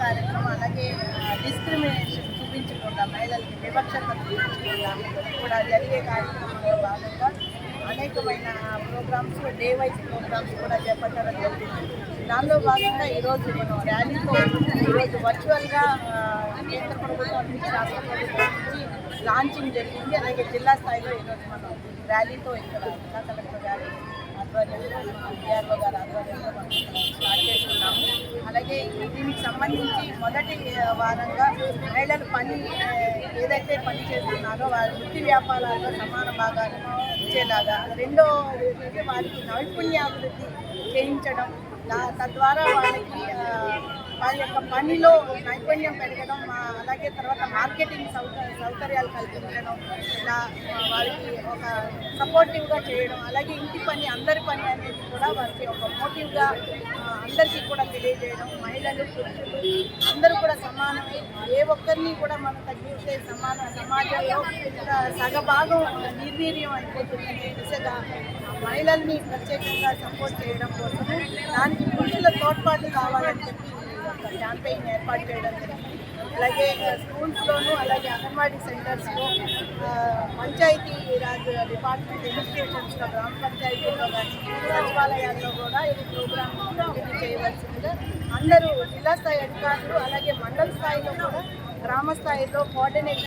కార్యక్రమం అలాగే డిస్క్రిమినేషన్ చూపించకుండా మహిళలకి వివక్షత చూపించకుండా కూడా జరిగే కార్యక్రమంలో భాగంగా అనేకమైన ప్రోగ్రామ్స్ డే వైజ్ ప్రోగ్రామ్స్ కూడా చేపట్టడం జరిగింది. దానిలో భాగంగా ఈరోజు మనం ర్యాలీతో ఈరోజు వర్చువల్గా కేంద్ర ప్రభుత్వం నుంచి రాష్ట్ర ప్రభుత్వం నుంచి లాంచింగ్ జరిగింది. అలాగే జిల్లా స్థాయిలో ఈరోజు మనం ర్యాలీతో ఇక్కడ జిల్లా కలెక్టర్ గారి ఆధ్వర్యంలో డిఆర్ఓ గారి ఆధ్వర్యంలో మనం స్టార్ట్ అలాగే సంబంధించి మొదటి వారంగా మహిళలు పని ఏదైతే పని చేస్తున్నారో వారి వృత్తి వ్యాపారాల్లో సమాన భాగాలు ఇచ్చేలాగా రెండో వారికి నైపుణ్యాభివృద్ధి చేయించడం తద్వారా వాళ్ళకి వారి యొక్క పనిలో నైపుణ్యం పెరగడం అలాగే తర్వాత మార్కెటింగ్ సౌకర్యాలు కల్పించడం ఇలా వారికి ఒక సపోర్టివ్గా చేయడం అలాగే ఇంటి పని అందరి పని అనేది కూడా వారికి ఒక మోటివ్గా అందరికీ కూడా తెలియజేయడం. మహిళలు పురుషులు అందరూ కూడా సమానమే ఏ ఒక్కరిని కూడా మనం తగ్గిస్తే సమాన సమాజంలో సగభాగం నిర్వీర్యం అయిపోతుందనే దిశగా మహిళల్ని ప్రత్యేకంగా సపోర్ట్ చేయడం కోసం దానికి పురుషుల తోడ్పాటు కావాలని చెప్పి క్యాంపెయిన్ ఏర్పాటు చేయడం జరిగింది. అలాగే స్కూల్స్లోనూ అలాగే అంగన్వాడీ సెంటర్స్లో పంచాయతీ రాజ్ డిపార్ట్మెంట్ ఇన్స్టిట్యూషన్స్లో గ్రామ పంచాయతీల్లో కానీ సచివాలయాల్లో కూడా ఇది ప్రోగ్రామ్ కంటిన్యూ చేయవలసిందిగా అందరూ జిల్లా స్థాయి అధికారులు అలాగే మండల స్థాయిలో కూడా గ్రామ స్థాయిలో కోఆర్డినేషన్